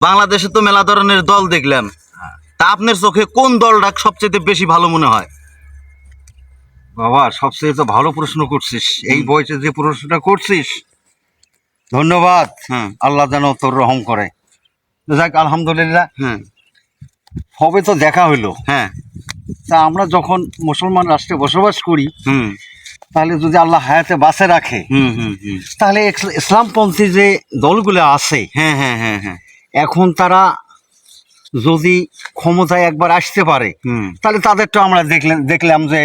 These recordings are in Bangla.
বাংলাদেশে তো মেলা ধরনের দল দেখলাম। তা আপনার চোখে কোন দলটা সবচেয়ে বেশি ভালো মনে হয়? বাবা সবচেয়ে তো ভালো প্রশ্ন করছিস। এই বয়সে যে প্রশ্নটা করছিস ধন্যবাদ। হ্যাঁ। আল্লাহ যেন তোর রহম করে। যাক আলহামদুলিল্লাহ। হ্যাঁ। হবে তো দেখা হইল। হ্যাঁ। তা আমরা যখন মুসলমান রাষ্ট্রে বসবাস করি হুম। তাহলে যদি আল্লাহ হায়াতে বাসে রাখে হুম হুম হুম। তাহলে ইস- ইসলামপন্থী যে দলগুলো আছে হ্যাঁ হ্যাঁ হ্যাঁ হ্যাঁ। এখন তারা যদি ক্ষমতায় একবার আসতে পারে তাহলে তাদেরটা আমরা দেখলাম দেখলাম যে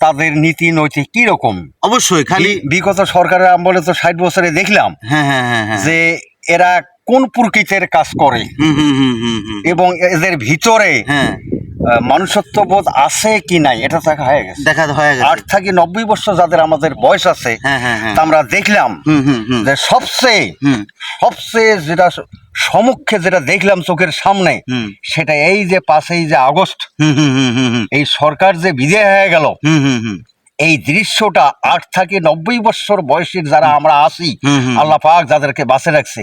তাদের নীতি নৈতিক কি রকম? অবশ্যই খালি বিগত সরকারের আমলে তো ষাট বছরে দেখলাম হ্যাঁ হ্যাঁ হ্যাঁ যে এরা কোন প্রকৃতির কাজ করে? এবং এদের ভিতরে আহ, মনুষ্যত্ববোধ আছে কি নাই? এটা দেখা হয়ে গেছে। দেখা হয়ে গেছে। আট থেকে নব্বই বছর যাদের আমাদের বয়স আছে তা আমরা দেখলাম হুম হুম হুম। যে সবচেয়ে সবচেয়ে যেটা স- সমুখে যেটা দেখলাম চোখের সামনে সেটা এই যে পাঁচই যে আগস্ট হুম হুম হুম হুম হুম। এই সরকার যে বিদায় হয়ে গেল হুম হুম হুম। এই দৃশ্যটা আট থেকে নব্বই বছর বয়সের যারা আমরা হুম। আল্লাহ পাক যাদেরকে বাঁচে রাখছে।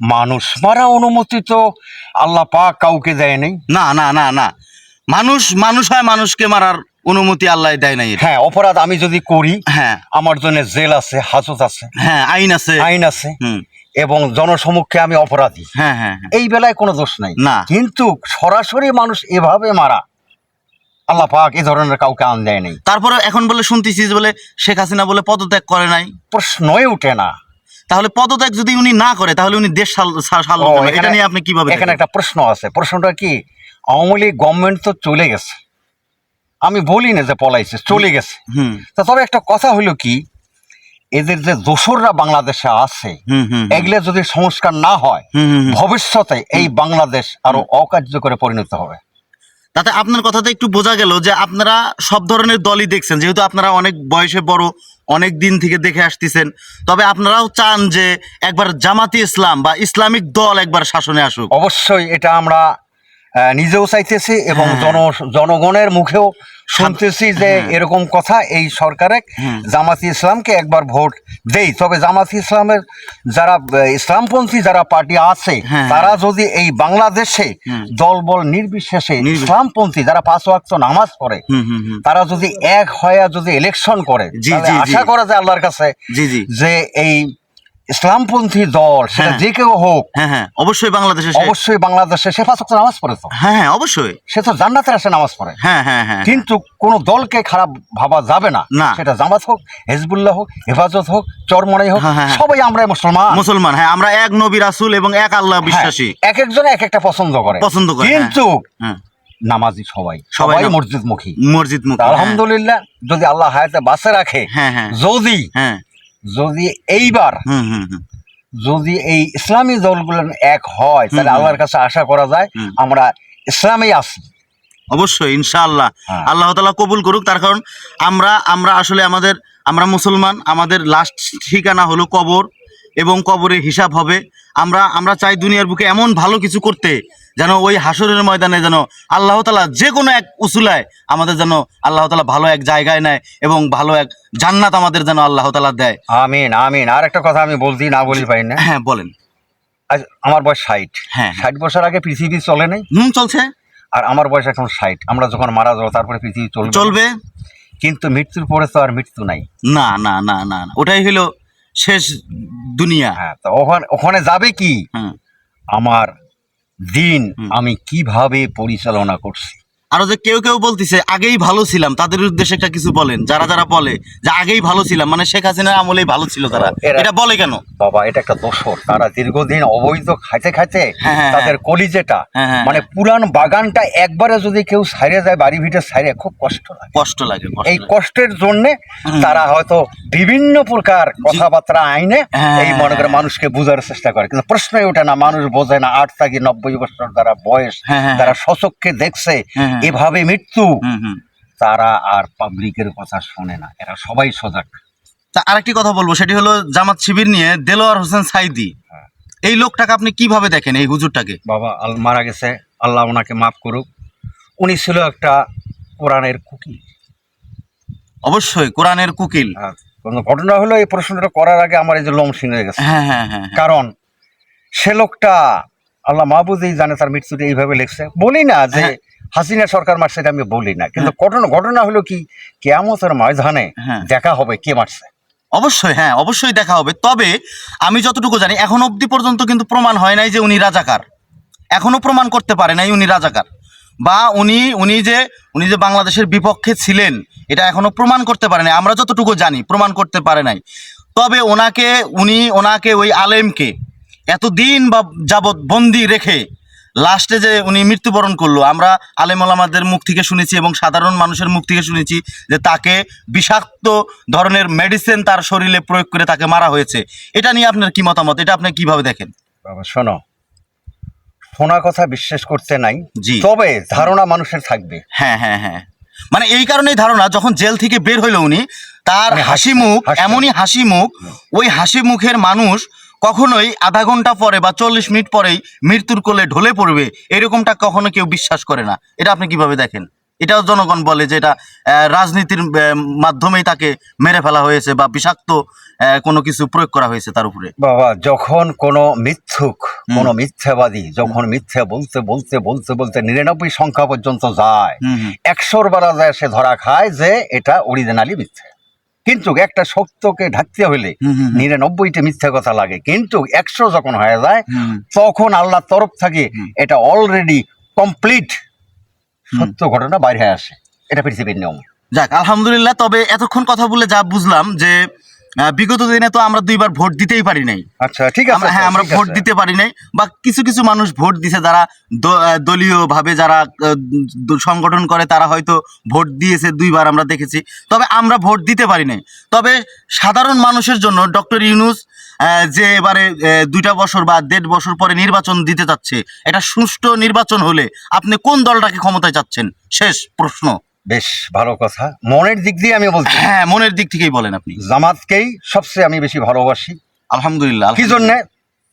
মানুষ মারা অনুমতি তো আল্লাহ পাক কাউকে দেয় নাই। না না না না। মানুষ মানুষ হয় মানুষকে মারার অনুমতি আল্লাহ দেয় নাই। হ্যাঁ অপরাধ আমি যদি করি হ্যাঁ। আমার জন্য জেল আছে হাজত আছে। হ্যাঁ আইন আছে। আইন আছে। এবং জনসমক্ষে আমি অপরাধী। হ্যাঁ হ্যাঁ হ্যাঁ। এই বেলায় কোনো দোষ নাই। না। কিন্তু সরাসরি মানুষ এভাবে মারা আল্লাহ পাক এই ধরনের কাউকে আন দেয় নাই। তারপরে এখন বলে শুনতেছি বলে শেখ হাসিনা বলে পদত্যাগ করে নাই। প্রশ্নই উঠে না। তাহলে পদত্যাগ যদি উনি না করে তাহলে উনি দেশ এটা নিয়ে আপনি কীভাবে এখানে একটা প্রশ্ন আছে। প্রশ্নটা কি? আওয়ামী লীগ গভর্নমেন্ট তো চলে গেছে। আমি বলি না যে পলাইছে চলে গেছে। হুম। তা তবে একটা কথা হলো কি? এদের যে দোসররা বাংলাদেশে আছে এগুলো যদি সংস্কার না হয়। ভবিষ্যতে এই বাংলাদেশ আরও অকার্যকরে পরিণত হবে। তাতে আপনার কথাতে একটু বোঝা গেল যে আপনারা সব ধরনের দলই দেখছেন যেহেতু আপনারা অনেক বয়সে বড় অনেক দিন থেকে দেখে আসতেছেন। তবে আপনারাও চান যে একবার জামাতি ইসলাম বা ইসলামিক দল একবার শাসনে আসুক। অবশ্যই এটা আমরা নিজেও চাইতেছি এবং হ্যাঁ। জন জনগণের মুখেও শুনতেছি যে হ্যাঁ। এরকম কথা এই সরকারে হুম। জামাতি ইসলামকে একবার ভোট দেই তবে জামাতি ইসলামের যারা ইসলামপন্থী যারা পার্টি আছে হ্যাঁ। তারা যদি এই বাংলাদেশে দলবল নির্বিশেষে। ইসলামপন্থী যারা পাঁচ ওয়াক্ত নামাজ পড়ে তারা যদি এক হয়ে যদি ইলেকশন করে। আশা করা যায় আল্লাহর কাছে যে এই ইসলামপন্থী দল সেটা হ্যাঁ। যে কেউ হোক। হ্যাঁ হ্যাঁ অবশ্যই বাংলাদেশে সে- অবশ্যই বাংলাদেশে সে পাঁচ ওয়াক্ত নামাজ পড়ে তো। হ্যাঁ হ্যাঁ অবশ্যই। সে তো জান্নাতের আসে নামাজ পড়ে। হ্যাঁ হ্যাঁ হ্যাঁ কিন্তু কোন দলকে খারাপ ভাবা যাবে না। সেটা জামাত হোক হেজবুল্লাহ হোক হেফাজত হোক চরমনাই হোক। সবাই আমরা মুসলমান। মুসলমান হ্যাঁ আমরা এক নবী রাসুল এবং এক আল্লাহ বিশ্বাসী। এক একজন এক একটা পছন্দ করে। পছন্দ করে, কিন্তু নামাজি সবাই। সবাই মসজিদ মুখী মসজিদ মুখ আলহামদুলিল্লাহ যদি আল্লাহ হায়াতে বাঁচে রাখে হ্যাঁ হ্যাঁ। যদি হ্যাঁ। যদি এইবার যদি এই ইসলামী দলগুলো এক হয় তাহলে আল্লাহর কাছে আশা করা যায় আমরা ইসলামে আছি। অবশ্যই ইনশাআল্লাহ। হ্যাঁ। আল্লাহ তালা কবুল করুক তার কারণ আমরা আমরা আসলে আমাদের আমরা মুসলমান আমাদের লাস্ট ঠিকানা হলো কবর এবং কবরের হিসাব হবে। আমরা আমরা চাই দুনিয়ার বুকে এমন ভালো কিছু করতে যেন ওই হাসরের ময়দানে যেন আল্লাহ তালা যে কোনো এক উসুলায় আমাদের যেন আল্লাহ তালা ভালো এক জায়গায় নেয় এবং ভালো এক জান্নাত আমাদের যেন আল্লাহ তালা দেয়। আমিন আমিন। আর একটা কথা আমি বলছি না বলি পাই না। হ্যাঁ বলেন। আমার বয়স ষাট। হ্যাঁ হ্যাঁ। ষাট বছর আগে পৃথিবী চলে নাই? হুম চলছে। আর আমার বয়স এখন ষাট। আমরা যখন মারা যাব তারপরে পৃথিবী চলবে চলবে। কিন্তু মৃত্যুর পরে তো আর মৃত্যু নাই। না না না না না। ওটাই হলো শেষ দুনিয়া। হ্যাঁ তো ওখানে ওখানে যাবে কি? হুম আমার দিন আমি কীভাবে পরিচালনা করছি? আরও যে কেউ কেউ বলতেছে আগেই ভালো ছিলাম। তাদের উদ্দেশ্যে একটা কিছু বলেন যারা যারা বলে যে আগেই ভালো ছিলাম। মানে শেখ হাসিনার আমলেই ভালো ছিল তারা। এটা বলে কেন? বাবা এটা একটা দোষর। তারা দীর্ঘদিন অবৈধ খাইতে খাইতে হ্যাঁ, হ্যাঁ, তাদের কলিজেটা হ্যাঁ, হ্যাঁ, মানে পুরান বাগানটা একবারে যদি কেউ সাইরে যায় বাড়ি ভিটে সাইরে খুব কষ্ট লাগে। কষ্ট লাগে এই কষ্টের জন্য তারা হয়তো বিভিন্ন প্রকার কথাবার্তা আইনে এই মনে করে মানুষকে বোঝার চেষ্টা করে। কিন্তু প্রশ্নই ওঠে না মানুষ বোঝে না আট থেকে নব্বই বছর যারা বয়স তারা সচক্ষে দেখছে। এভাবে মৃত্যু। হুম হুম। তারা আর পাবলিকের কথা শোনে না। এরা সবাই সজাগ। তা আরেকটি কথা বলব সেটি হলো জামাত শিবির নিয়ে দেলোয়ার হোসেন সাইদি। হ্যাঁ। এই লোকটাকে আপনি কীভাবে দেখেন এই হুজুরটাকে? বাবা আল মারা গেছে। আল্লাহ ওনাকে মাফ করুক। উনি ছিল একটা কোরআনের কুকিল। অবশ্যই কোরআনের কুকিল। কোনো ঘটনা হলো এই প্রশ্নটা করার আগে আমার এই যে লোম সিনে গেছে। হ্যাঁ হ্যাঁ হ্যাঁ হ্যাঁ। কারণ সে লোকটা আল্লাহ মাহবুদই জানে তার মৃত্যুটা এইভাবে লিখছে। বলি না যে হ্যাঁ। হাসিনা সরকার মারছে এটা আমি বলি না। কিন্তু ঘটনা ঘটনা হলো কি? কেয়ামতের ময়দানে হ্যাঁ। দেখা হবে কে মারছে। অবশ্যই হ্যাঁ অবশ্যই দেখা হবে। তবে আমি যতটুকু জানি এখন অবধি পর্যন্ত কিন্তু প্রমাণ হয় নাই যে উনি রাজাকার। এখনও প্রমাণ করতে পারে নাই উনি রাজাকার। বা উনি উনি যে উনি যে বাংলাদেশের বিপক্ষে ছিলেন এটা এখনও প্রমাণ করতে পারে নাই। আমরা যতটুকু জানি প্রমাণ করতে পারে নাই। তবে ওনাকে উনি ওনাকে ওই আলেমকে এতদিন বা যাবৎ বন্দি রেখে লাস্টে যে উনি মৃত্যুবরণ করল আমরা আলেম ওলামাদের মুখ থেকে শুনেছি এবং সাধারণ মানুষের মুখ থেকে শুনেছি যে তাকে বিষাক্ত ধরনের মেডিসিন তার শরীরে প্রয়োগ করে তাকে মারা হয়েছে। এটা নিয়ে আপনার কি মতামত? এটা আপনি কীভাবে দেখেন? বাবা শোনো। শোনা কথা বিশ্বাস করতে নাই। জি। তবে ধারণা মানুষের থাকবে। হ্যাঁ হ্যাঁ হ্যাঁ। মানে এই কারণেই ধারণা যখন জেল থেকে বের হইল উনি তার মানে হাসি মুখ এমনই হাসি মুখ ওই হাসি মুখের মানুষ কখনোই আধা ঘণ্টা পরে বা চল্লিশ মিনিট পরেই মৃত্যুর কোলে ঢলে পড়বে এরকমটা কখনো কেউ বিশ্বাস করে না। এটা আপনি কীভাবে দেখেন? এটাও জনগণ বলে যে এটা রাজনীতির মাধ্যমেই তাকে মেরে ফেলা হয়েছে বা বিষাক্ত কোনো কিছু প্রয়োগ করা হয়েছে তার উপরে। বাবা যখন কোনো মিথ্যুক কোনো মিথ্যাবাদী যখন মিথ্যা বলতে বলতে বলতে বলতে নিরানব্বই সংখ্যা পর্যন্ত যায়। একশোর বেলা যায় সে ধরা খায় যে এটা অরিজিনালি মিথ্যা। কিন্তু একটা সত্যকে ঢাকতে হলে। নিরানব্বইটা মিথ্যা কথা লাগে। কিন্তু একশো যখন হয়ে যায় তখন আল্লাহ তরফ থাকে এটা অলরেডি কমপ্লিট সত্য ঘটনা বাইরে আসে। এটা পৃথিবীর নিয়ম। যাক আলহামদুলিল্লাহ তবে এতক্ষণ কথা বলে যা বুঝলাম যে বিগত দিনে তো আমরা দুইবার ভোট দিতেই পারি নাই। আচ্ছা ঠিক আছে হ্যাঁ আমরা ভোট দিতে পারি নাই বা কিছু কিছু মানুষ ভোট দিছে যারা দলীয় ভাবে যারা সংগঠন করে তারা হয়তো ভোট দিয়েছে দুইবার আমরা দেখেছি। তবে আমরা ভোট দিতে পারি নাই। তবে সাধারণ মানুষের জন্য ডক্টর ইউনুস যে এবারে দুইটা বছর বা দেড় বছর পরে নির্বাচন দিতে চাচ্ছে এটা সুষ্ঠু নির্বাচন হলে আপনি কোন দলটাকে ক্ষমতায় চাচ্ছেন? শেষ প্রশ্ন। বেশ ভালো কথা। মনের দিক দিয়ে আমি বলছি। হ্যাঁ মনের দিক থেকেই বলেন আপনি। জামাতকেই সবচেয়ে আমি বেশি ভালোবাসি। আলহামদুলিল্লাহ কি জন্যে?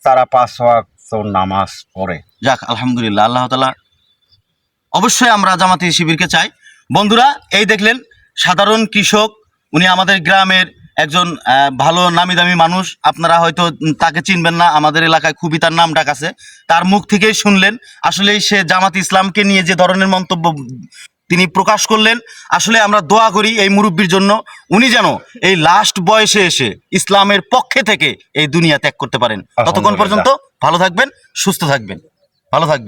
তারা পাঁচ ওয়াক্ত নামাজ পড়ে। যাক আলহামদুলিল্লাহ আল্লাহ তালা অবশ্যই আমরা জামাতি শিবিরকে চাই। বন্ধুরা এই দেখলেন সাধারণ কৃষক উনি আমাদের গ্রামের একজন ভালো নামি দামি মানুষ। আপনারা হয়তো তাকে চিনবেন না আমাদের এলাকায় খুবই তার নাম ডাক আছে। তার মুখ থেকেই শুনলেন আসলেই সে জামাত ইসলামকে নিয়ে যে ধরনের মন্তব্য তিনি প্রকাশ করলেন আসলে আমরা দোয়া করি এই মুরব্বীর জন্য উনি যেন এই লাস্ট বয়সে এসে ইসলামের পক্ষে থেকে এই দুনিয়া ত্যাগ করতে পারেন। ততক্ষণ পর্যন্ত ভালো থাকবেন সুস্থ থাকবেন ভালো থাকবেন।